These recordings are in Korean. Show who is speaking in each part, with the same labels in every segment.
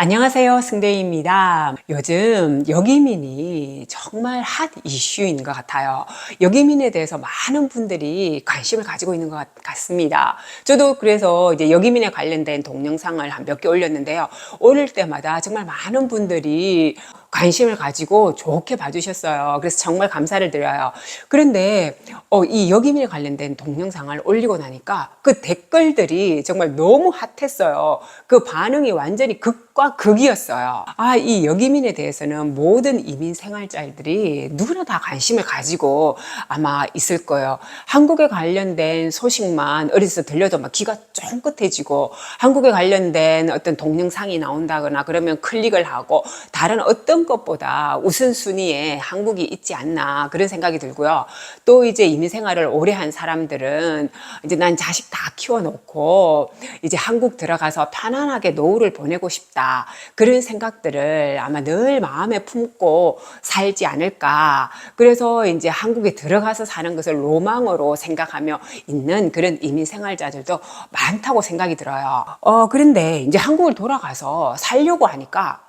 Speaker 1: 안녕하세요. 승대입니다. 요즘 여기민이 정말 핫 이슈인 것 같아요. 여기민에 대해서 많은 분들이 관심을 가지고 있는 것 같- 같습니다. 저도 그래서 이제 여기민에 관련된 동영상을 한 몇 개 올렸는데요. 올릴 때마다 정말 많은 분들이 관심을 가지고 좋게 봐주셨어요. 그래서 정말 감사를 드려요. 그런데 어, 이 여기민에 관련된 동영상을 올리고 나니까 그 댓글들이 정말 너무 핫했어요. 그 반응이 완전히 극과 극이었어요. 아, 이 여기민에 대해서는 모든 이민 생활자들이 누구나 다 관심을 가지고 아마 있을 거예요. 한국에 관련된 소식만 어디서 들려도 막 귀가 쫑긋해지고 한국에 관련된 어떤 동영상이 나온다거나 그러면 클릭을 하고 다른 어떤 것보다 우선순위에 한국이 있지 않나 그런 생각이 들고요. 또 이제 이민 생활을 오래 한 사람들은 이제 난 자식 다 키워놓고 이제 한국 들어가서 편안하게 노후를 보내고 싶다. 그런 생각들을 아마 늘 마음에 품고 살지 않을까. 그래서 이제 한국에 들어가서 사는 것을 로망으로 생각하며 있는 그런 이민 생활자들도 많다고 생각이 들어요. 어, 그런데 이제 한국을 돌아가서 살려고 하니까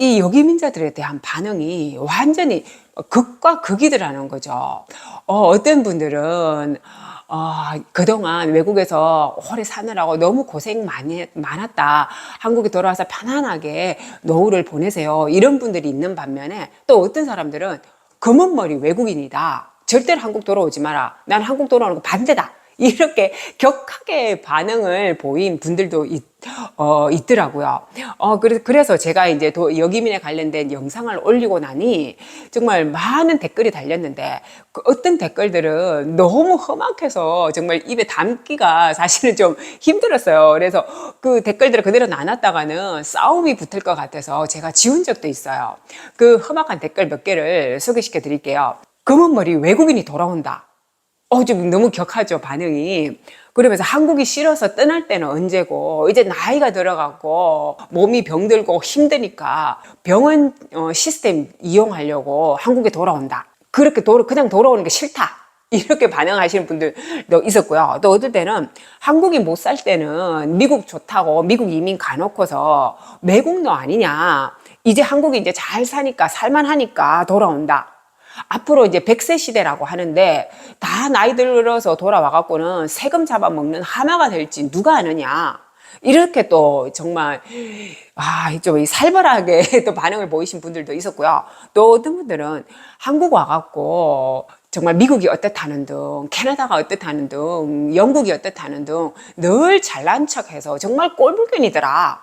Speaker 1: 이 여기민자들에 대한 반응이 완전히 극과 극이더라는 거죠. 어, 어떤 분들은 어, 그동안 외국에서 오래 사느라고 너무 고생 많이 많았다. 한국에 돌아와서 편안하게 노후를 보내세요. 이런 분들이 있는 반면에 또 어떤 사람들은 검은 머리 외국인이다. 절대로 한국 돌아오지 마라. 난 한국 돌아오는 거 반대다. 이렇게 격하게 반응을 보인 분들도 있, 어, 있더라고요. 어, 그래서, 그래서 제가 이제 도, 여기민에 관련된 영상을 올리고 나니 정말 많은 댓글이 달렸는데 그 어떤 댓글들은 너무 험악해서 정말 입에 담기가 사실은 좀 힘들었어요. 그래서 그 댓글들을 그대로 나눴다가는 싸움이 붙을 것 같아서 제가 지운 적도 있어요. 그 험악한 댓글 몇 개를 소개시켜 드릴게요. 검은 머리 외국인이 돌아온다. 어, 좀 너무 격하죠, 반응이. 그러면서 한국이 싫어서 떠날 때는 언제고, 이제 나이가 들어가고, 몸이 병들고 힘드니까 병원 어, 시스템 이용하려고 한국에 돌아온다. 그렇게 돌아, 그냥 돌아오는 게 싫다. 이렇게 반응하시는 분들도 있었고요. 또 어떨 때는 한국이 못 살 때는 미국 좋다고 미국 이민 가놓고서 매국노 아니냐. 이제 한국이 이제 잘 사니까 살만하니까 돌아온다. 앞으로 이제 100세 시대라고 하는데 다 나이 들어서 돌아와 갖고는 세금 잡아먹는 하마가 될지 누가 아느냐. 이렇게 또 정말 아, 좀 살벌하게 또 반응을 보이신 분들도 있었고요. 또 어떤 분들은 한국 와 갖고 정말 미국이 어떻다는 등, 캐나다가 어떻다는 등, 영국이 어떻다는 등 늘 잘난 척해서 정말 꼴불견이더라.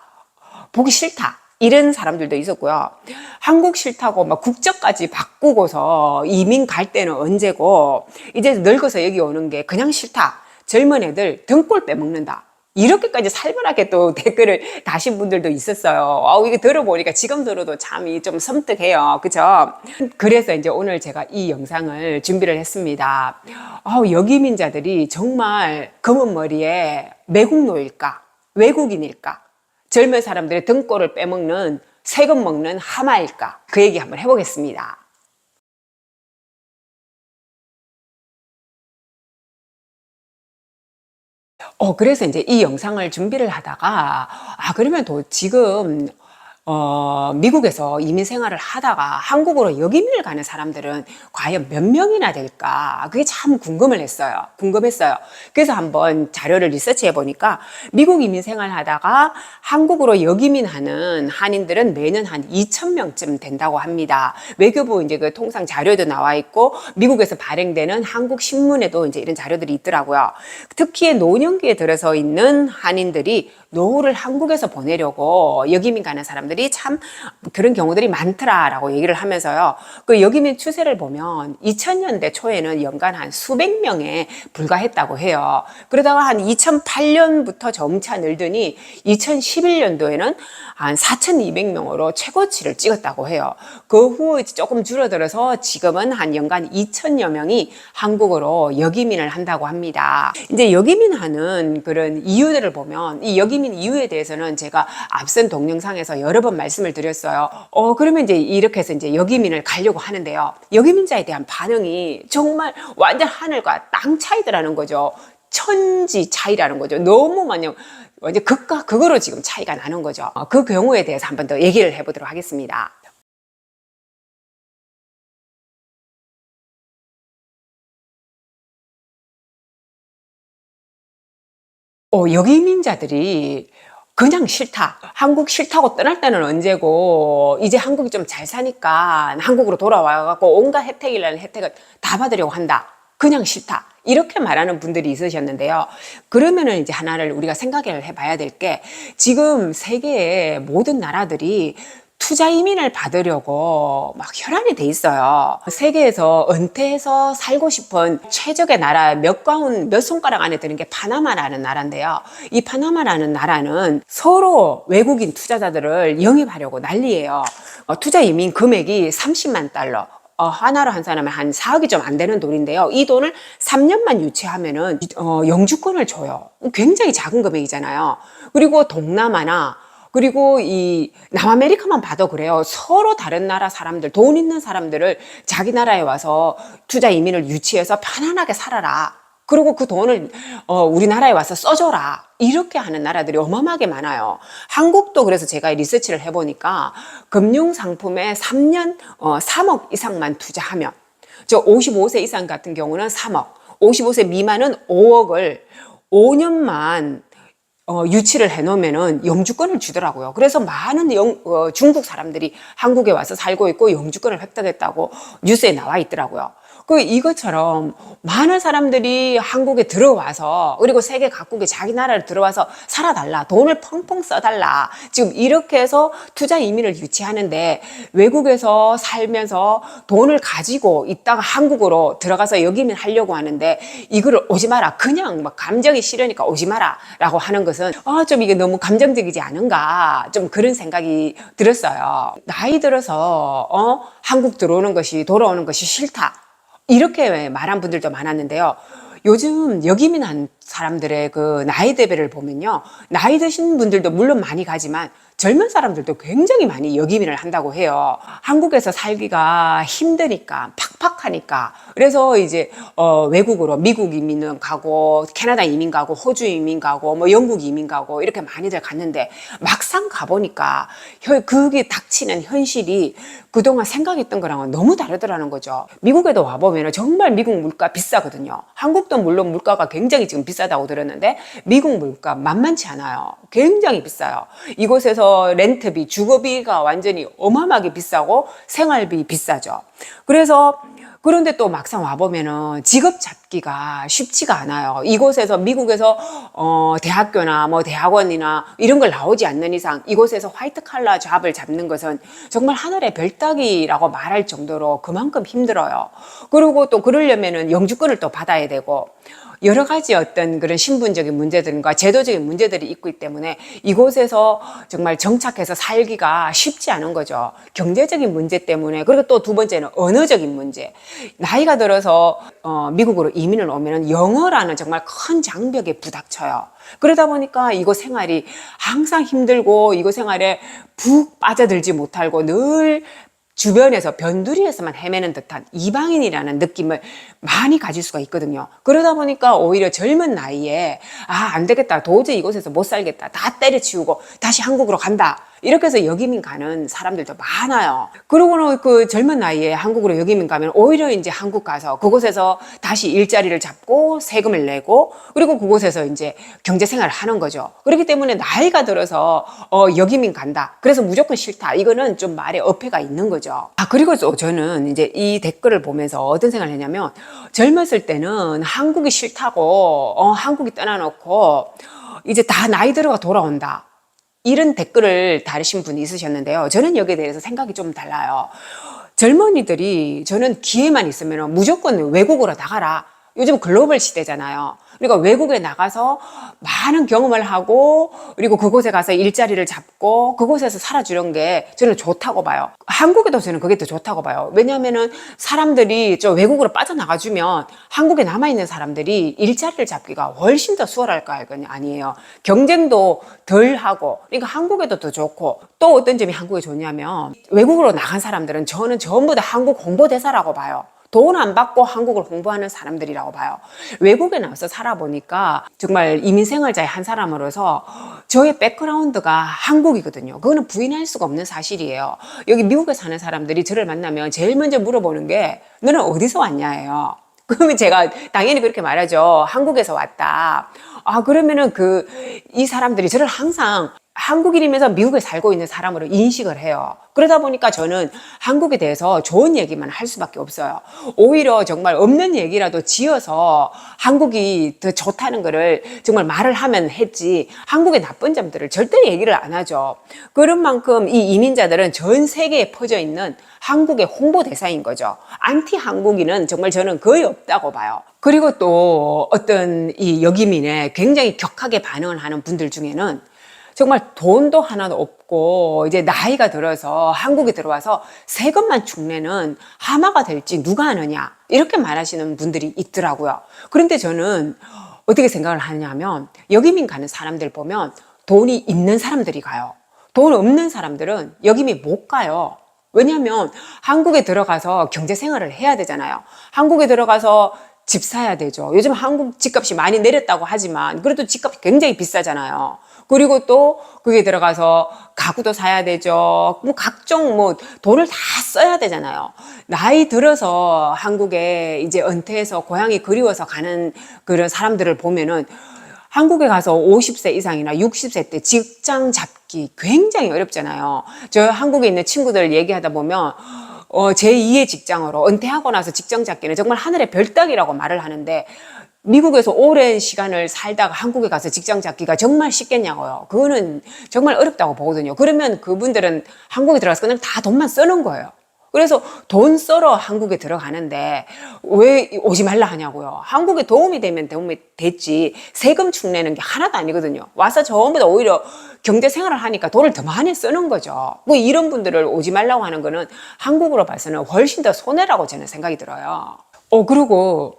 Speaker 1: 보기 싫다. 이런 사람들도 있었고요. 한국 싫다고 막 국적까지 바꾸고서 이민 갈 때는 언제고, 이제 늙어서 여기 오는 게 그냥 싫다. 젊은 애들 등골 빼먹는다. 이렇게까지 살벌하게 또 댓글을 다신 분들도 있었어요. 아우, 이게 들어보니까 지금 들어도 참이 좀 섬뜩해요. 그죠? 그래서 이제 오늘 제가 이 영상을 준비를 했습니다. 아우, 여기민자들이 정말 검은 머리에 매국노일까? 외국인일까? 젊은 사람들의 등골을 빼먹는 세금 먹는 하마일까? 그 얘기 한번 해보겠습니다. 어, 그래서 이제 이 영상을 준비를 하다가, 아, 그러면 또 지금, 어, 미국에서 이민 생활을 하다가 한국으로 역이민을 가는 사람들은 과연 몇 명이나 될까? 그게 참 궁금을 했어요. 궁금했어요. 그래서 한번 자료를 리서치해 보니까 미국 이민 생활 하다가 한국으로 역이민 하는 한인들은 매년 한 2천 명쯤 된다고 합니다. 외교부 이제 그 통상 자료도 나와 있고 미국에서 발행되는 한국 신문에도 이제 이런 자료들이 있더라고요. 특히 노년기에 들어서 있는 한인들이 노후를 한국에서 보내려고 역이민 가는 사람들이 참 그런 경우들이 많더라라고 얘기를 하면서요. 그 역이민 추세를 보면 2000년대 초에는 연간 한 수백 명에 불과했다고 해요. 그러다가 한 2008년부터 점차 늘더니 2011년도에는 한 4,200명으로 최고치를 찍었다고 해요. 그 후 조금 줄어들어서 지금은 한 연간 2천여 명이 한국으로 역이민을 한다고 합니다. 이제 역이민하는 그런 이유들을 보면 이 역이민 이유에 대해서는 제가 앞선 동영상에서 여러 번 말씀을 드렸어요. 어 그러면 이제 이렇게 해서 이제 역이민을 가려고 하는데요. 역이민자에 대한 반응이 정말 완전 하늘과 땅 차이더라는 거죠. 천지 차이라는 거죠. 너무 많이 이제 극과 극으로 지금 차이가 나는 거죠. 어, 그 경우에 대해서 한 번 더 얘기를 해보도록 하겠습니다. 어, 여기민자들이 그냥 싫다. 한국 싫다고 떠날 때는 언제고, 이제 한국이 좀 잘 사니까 한국으로 돌아와갖고 온갖 혜택이라는 혜택을 다 받으려고 한다. 그냥 싫다. 이렇게 말하는 분들이 있으셨는데요. 그러면은 이제 하나를 우리가 생각을 해봐야 될 게, 지금 세계의 모든 나라들이 투자 이민을 받으려고 막 혈안이 돼 있어요. 세계에서 은퇴해서 살고 싶은 최적의 나라 몇 가운 몇 손가락 안에 드는 게 파나마라는 나라인데요. 이 파나마라는 나라는 서로 외국인 투자자들을 영입하려고 난리예요. 어, 투자 이민 금액이 30만 달러. 어, 하나로 한 사람에 한 4억이 좀 안 되는 돈인데요. 이 돈을 3년만 유치하면은 어, 영주권을 줘요. 굉장히 작은 금액이잖아요. 그리고 동남아나 그리고 이 남아메리카만 봐도 그래요. 서로 다른 나라 사람들, 돈 있는 사람들을 자기 나라에 와서 투자 이민을 유치해서 편안하게 살아라. 그리고 그 돈을 어, 우리나라에 와서 써줘라. 이렇게 하는 나라들이 어마어마하게 많아요. 한국도 그래서 제가 리서치를 해보니까 금융상품에 3년 어, 3억 이상만 투자하면 저 55세 이상 같은 경우는 3억, 55세 미만은 5억을 5년만 어, 유치를 해놓으면은 영주권을 주더라고요. 그래서 많은 영, 어, 중국 사람들이 한국에 와서 살고 있고 영주권을 획득했다고 뉴스에 나와 있더라고요. 그 이것처럼 많은 사람들이 한국에 들어와서 그리고 세계 각국에 자기 나라를 들어와서 살아달라 돈을 펑펑 써달라 지금 이렇게 해서 투자 이민을 유치하는데 외국에서 살면서 돈을 가지고 있다가 한국으로 들어가서 여기민 하려고 하는데 이거를 오지 마라. 그냥 막 감정이 싫으니까 오지 마라 라고 하는 것은 아 좀 이게 너무 감정적이지 않은가? 좀 그런 생각이 들었어요. 나이 들어서 어? 한국 들어오는 것이 돌아오는 것이 싫다 이렇게 말한 분들도 많았는데요. 요즘 여기민한 사람들의 그 나이 대배를 보면요. 나이 드신 분들도 물론 많이 가지만 젊은 사람들도 굉장히 많이 여기민을 한다고 해요. 한국에서 살기가 힘드니까 팍팍하니까 그래서 이제 어 외국으로 미국 이민은 가고 캐나다 이민 가고 호주 이민 가고 뭐 영국 이민 가고 이렇게 많이들 갔는데 막상 가보니까 그게 닥치는 현실이 그동안 생각했던 거랑은 너무 다르더라는 거죠. 미국에도 와보면 정말 미국 물가 비싸거든요. 한국도 물론 물가가 굉장히 지금 비싸다고 들었는데 미국 물가 만만치 않아요. 굉장히 비싸요. 이곳에서 렌트비, 주거비가 완전히 어마어마하게 비싸고 생활비 비싸죠. 그래서 그런데 또 막상 와보면은 직업 잡기가 쉽지가 않아요. 이곳에서 미국에서 어 대학교나 뭐 대학원이나 이런 걸 나오지 않는 이상 이곳에서 화이트 칼라 잡을 잡는 것은 정말 하늘의 별따기라고 말할 정도로 그만큼 힘들어요. 그리고 또 그러려면은 영주권을 또 받아야 되고 여러 가지 어떤 그런 신분적인 문제들과 제도적인 문제들이 있기 때문에 이곳에서 정말 정착해서 살기가 쉽지 않은 거죠. 경제적인 문제 때문에 그리고 또 두 번째는 언어적인 문제. 나이가 들어서 어, 미국으로 이민을 오면은 영어라는 정말 큰 장벽에 부닥쳐요. 그러다 보니까 이곳 생활이 항상 힘들고 이곳 생활에 푹 빠져들지 못하고 늘 주변에서 변두리에서만 헤매는 듯한 이방인이라는 느낌을 많이 가질 수가 있거든요. 그러다 보니까 오히려 젊은 나이에 아, 안 되겠다. 도저히 이곳에서 못 살겠다. 다 때려치우고 다시 한국으로 간다. 이렇게 해서 여기민 가는 사람들도 많아요. 그러고는 그 젊은 나이에 한국으로 여기민 가면 오히려 이제 한국 가서 그곳에서 다시 일자리를 잡고 세금을 내고 그리고 그곳에서 이제 경제 생활을 하는 거죠. 그렇기 때문에 나이가 들어서 어, 여기민 간다. 그래서 무조건 싫다. 이거는 좀 말에 어폐가 있는 거죠. 아, 그리고 또 저는 이제 이 댓글을 보면서 어떤 생각을 했냐면 젊었을 때는 한국이 싫다고 어, 한국이 떠나놓고 이제 다 나이 들어가 돌아온다. 이런 댓글을 다르신 분이 있으셨는데요. 저는 여기에 대해서 생각이 좀 달라요. 젊은이들이 저는 기회만 있으면 무조건 외국으로 나가라. 요즘 글로벌 시대잖아요. 그러니까 외국에 나가서 많은 경험을 하고 그리고 그곳에 가서 일자리를 잡고 그곳에서 살아주는 게 저는 좋다고 봐요. 한국에도 저는 그게 더 좋다고 봐요. 왜냐하면은 사람들이 저 외국으로 빠져나가주면 한국에 남아있는 사람들이 일자리를 잡기가 훨씬 더 수월할 거 아니에요. 경쟁도 덜 하고 그러니까 한국에도 더 좋고 또 어떤 점이 한국에 좋냐면 외국으로 나간 사람들은 저는 전부 다 한국 홍보대사라고 봐요. 돈 안 받고 한국을 홍보하는 사람들이라고 봐요. 외국에 나와서 살아보니까 정말 이민 생활자의 한 사람으로서 저의 백그라운드가 한국이거든요. 그거는 부인할 수가 없는 사실이에요. 여기 미국에 사는 사람들이 저를 만나면 제일 먼저 물어보는 게 너는 어디서 왔냐예요. 그러면 제가 당연히 그렇게 말하죠. 한국에서 왔다. 아, 그러면은 그, 이 사람들이 저를 항상 한국인이면서 미국에 살고 있는 사람으로 인식을 해요. 그러다 보니까 저는 한국에 대해서 좋은 얘기만 할 수밖에 없어요. 오히려 정말 없는 얘기라도 지어서 한국이 더 좋다는 거를 정말 말을 하면 했지 한국의 나쁜 점들을 절대 얘기를 안 하죠. 그런 만큼 이 이민자들은 전 세계에 퍼져 있는 한국의 홍보 대사인 거죠. 안티 한국인은 정말 저는 거의 없다고 봐요. 그리고 또 어떤 이 여기민에 굉장히 격하게 반응을 하는 분들 중에는 정말 돈도 하나도 없고 이제 나이가 들어서 한국에 들어와서 세금만 축내는 하마가 될지 누가 아느냐 이렇게 말하시는 분들이 있더라고요. 그런데 저는 어떻게 생각을 하냐면 여기민 가는 사람들 보면 돈이 있는 사람들이 가요. 돈 없는 사람들은 여기민 못 가요. 왜냐하면 한국에 들어가서 경제 생활을 해야 되잖아요. 한국에 들어가서 집 사야 되죠. 요즘 한국 집값이 많이 내렸다고 하지만 그래도 집값이 굉장히 비싸잖아요. 그리고 또 그게 들어가서 가구도 사야 되죠. 뭐 각종 뭐 돈을 다 써야 되잖아요. 나이 들어서 한국에 이제 은퇴해서 고향이 그리워서 가는 그런 사람들을 보면은 한국에 가서 50세 이상이나 60세 때 직장 잡기 굉장히 어렵잖아요. 저 한국에 있는 친구들 얘기하다 보면 어, 제2의 직장으로 은퇴하고 나서 직장 잡기는 정말 하늘의 별따기라고 말을 하는데 미국에서 오랜 시간을 살다가 한국에 가서 직장 잡기가 정말 쉽겠냐고요. 그거는 정말 어렵다고 보거든요. 그러면 그분들은 한국에 들어가서 그냥 다 돈만 쓰는 거예요. 그래서 돈 써러 한국에 들어가는데 왜 오지 말라 하냐고요. 한국에 도움이 되면 도움이 됐지 세금 축내는 게 하나도 아니거든요. 와서 전부 다 오히려 경제 생활을 하니까 돈을 더 많이 쓰는 거죠. 뭐 이런 분들을 오지 말라고 하는 거는 한국으로 봐서는 훨씬 더 손해라고 저는 생각이 들어요. 어, 그리고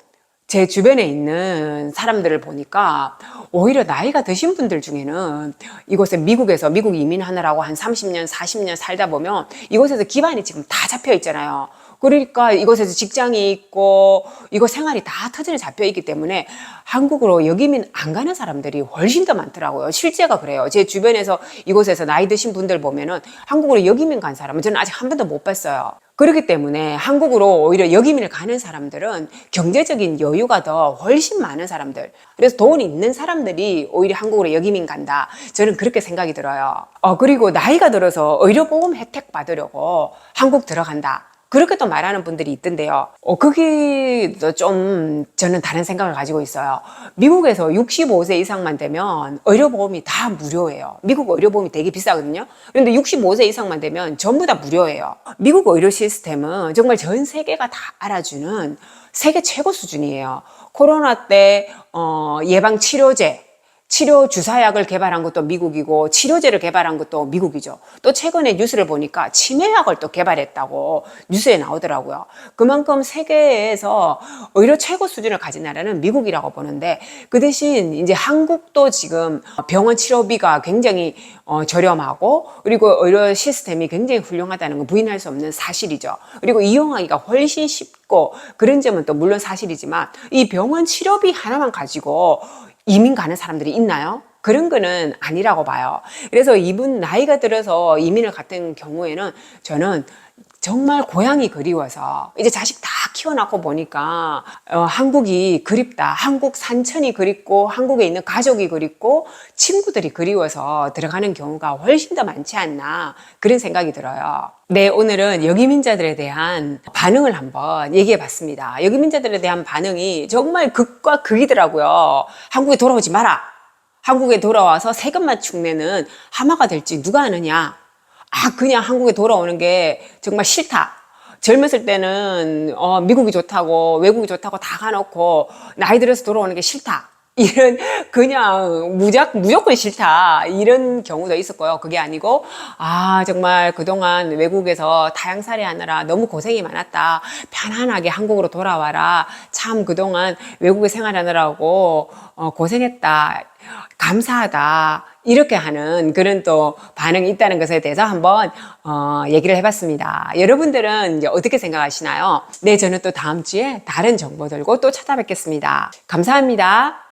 Speaker 1: 제 주변에 있는 사람들을 보니까 오히려 나이가 드신 분들 중에는 이곳에 미국에서 미국 이민하느라고 한 30년, 40년 살다 보면 이곳에서 기반이 지금 다 잡혀 있잖아요. 그러니까 이곳에서 직장이 있고 이곳 생활이 다 터전에 잡혀 있기 때문에 한국으로 여기민 안 가는 사람들이 훨씬 더 많더라고요. 실제가 그래요. 제 주변에서 이곳에서 나이 드신 분들 보면은 한국으로 여기민 간 사람은 저는 아직 한 번도 못 봤어요. 그렇기 때문에 한국으로 오히려 여기민을 가는 사람들은 경제적인 여유가 더 훨씬 많은 사람들. 그래서 돈 있는 사람들이 오히려 한국으로 여기민 간다. 저는 그렇게 생각이 들어요. 어, 그리고 나이가 들어서 의료보험 혜택 받으려고 한국 들어간다. 그렇게 또 말하는 분들이 있던데요. 어, 그게 좀 저는 다른 생각을 가지고 있어요. 미국에서 65세 이상만 되면 의료보험이 다 무료예요. 미국 의료보험이 되게 비싸거든요. 그런데 65세 이상만 되면 전부 다 무료예요. 미국 의료 시스템은 정말 전 세계가 다 알아주는 세계 최고 수준이에요. 코로나 때 어, 예방 치료제 치료 주사약을 개발한 것도 미국이고 치료제를 개발한 것도 미국이죠. 또 최근에 뉴스를 보니까 치매약을 또 개발했다고 뉴스에 나오더라고요. 그만큼 세계에서 의료 최고 수준을 가진 나라는 미국이라고 보는데 그 대신 이제 한국도 지금 병원 치료비가 굉장히 어, 저렴하고 그리고 의료 시스템이 굉장히 훌륭하다는 건 부인할 수 없는 사실이죠. 그리고 이용하기가 훨씬 쉽고 그런 점은 또 물론 사실이지만 이 병원 치료비 하나만 가지고 이민 가는 사람들이 있나요? 그런 거는 아니라고 봐요. 그래서 이분 나이가 들어서 이민을 갔던 경우에는 저는 정말 고향이 그리워서 이제 자식 다 키워놓고 보니까 어, 한국이 그립다. 한국 산천이 그립고 한국에 있는 가족이 그립고 친구들이 그리워서 들어가는 경우가 훨씬 더 많지 않나 그런 생각이 들어요. 네, 오늘은 여기민자들에 대한 반응을 한번 얘기해 봤습니다. 여기민자들에 대한 반응이 정말 극과 극이더라고요. 한국에 돌아오지 마라. 한국에 돌아와서 세금만 축내는 하마가 될지 누가 아느냐. 아, 그냥 한국에 돌아오는 게 정말 싫다. 젊었을 때는 어, 미국이 좋다고 외국이 좋다고 다 가놓고 나이 들어서 돌아오는 게 싫다. 이런 그냥 무작 무조건 싫다 이런 경우도 있었고요. 그게 아니고 아 정말 그동안 외국에서 다양살이 하느라 너무 고생이 많았다. 편안하게 한국으로 돌아와라. 참 그동안 외국에 생활하느라고 어, 고생했다. 감사하다. 이렇게 하는 그런 또 반응이 있다는 것에 대해서 한번 어, 얘기를 해봤습니다. 여러분들은 어떻게 생각하시나요? 네, 저는 또 다음 주에 다른 정보 들고 또 찾아뵙겠습니다. 감사합니다.